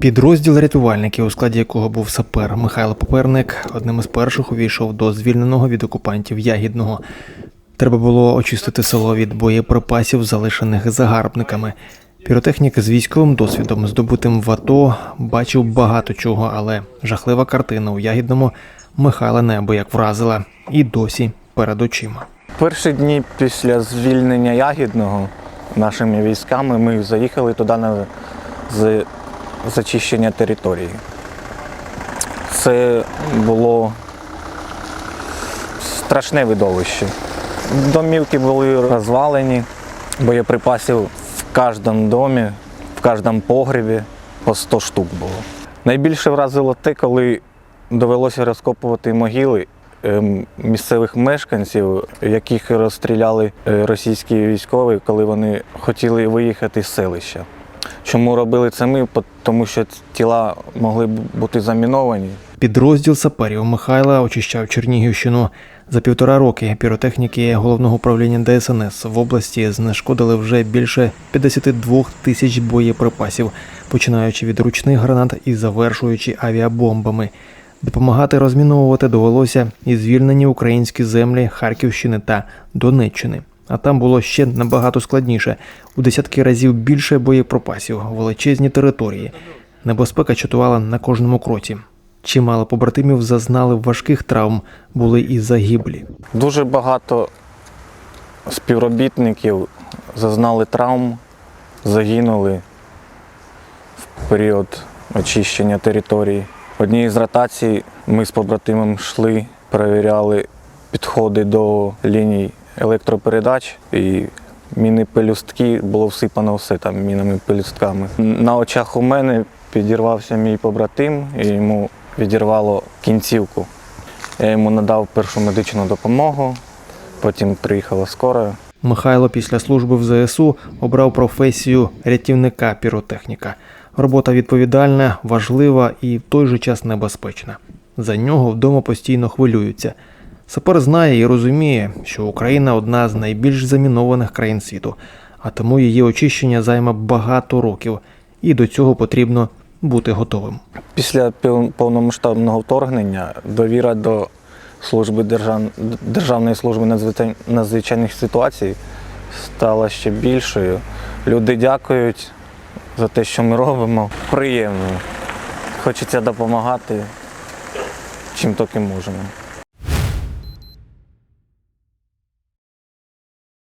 Підрозділ рятувальників, у складі якого був сапер Михайло Поперник, одним із перших увійшов до звільненого від окупантів Ягідного. Треба було очистити село від боєприпасів, залишених загарбниками. Піротехнік з військовим досвідом, здобутим в АТО, бачив багато чого, але жахлива картина у Ягідному Михайла неабияк вразила і досі перед очима. Перші дні після звільнення Ягідного нашими військами ми заїхали туди на з зачищення території. Це було страшне видовище. Домівки були розвалені, боєприпасів в кожному домі, в кожному погребі по 100 штук було. Найбільше вразило те, коли довелося розкопувати могили ем, місцевих мешканців, яких розстріляли е, російські військові, коли вони хотіли виїхати з селища. Чому робили це ми? Тому що тіла могли бути заміновані. Підрозділ саперів Михайла очищав Чернігівщину. За півтора роки піротехніки головного управління ДСНС в області знешкодили вже більше 52 тисяч боєприпасів, починаючи від ручних гранат і завершуючи авіабомбами. Допомагати розміновувати довелося і звільнені українські землі Харківщини та Донеччини. А там було ще набагато складніше у десятки разів більше боєприпасів, величезні території. Небезпека чатувала на кожному кроці. Чимало побратимів зазнали важких травм, були і загиблі. Дуже багато співробітників зазнали травм, загинули в період очищення території. В одній з ротацій ми з побратимом йшли, перевіряли підходи до ліній електропередач і міни пелюстки було всипано все там мінами пелюстками. На очах у мене підірвався мій побратим і йому відірвало кінцівку. Я йому надав першу медичну допомогу, потім приїхала скора. Михайло після служби в ЗСУ обрав професію рятівника піротехніка. Робота відповідальна, важлива і в той же час небезпечна. За нього вдома постійно хвилюються. Сапер знає і розуміє, що Україна одна з найбільш замінованих країн світу, а тому її очищення займе багато років, і до цього потрібно бути готовим. Після повномасштабного вторгнення довіра до служби держав... Державної служби надзвичайних ситуацій стала ще більшою. Люди дякують за те, що ми робимо. Приємно. Хочеться допомагати чим тільки можемо.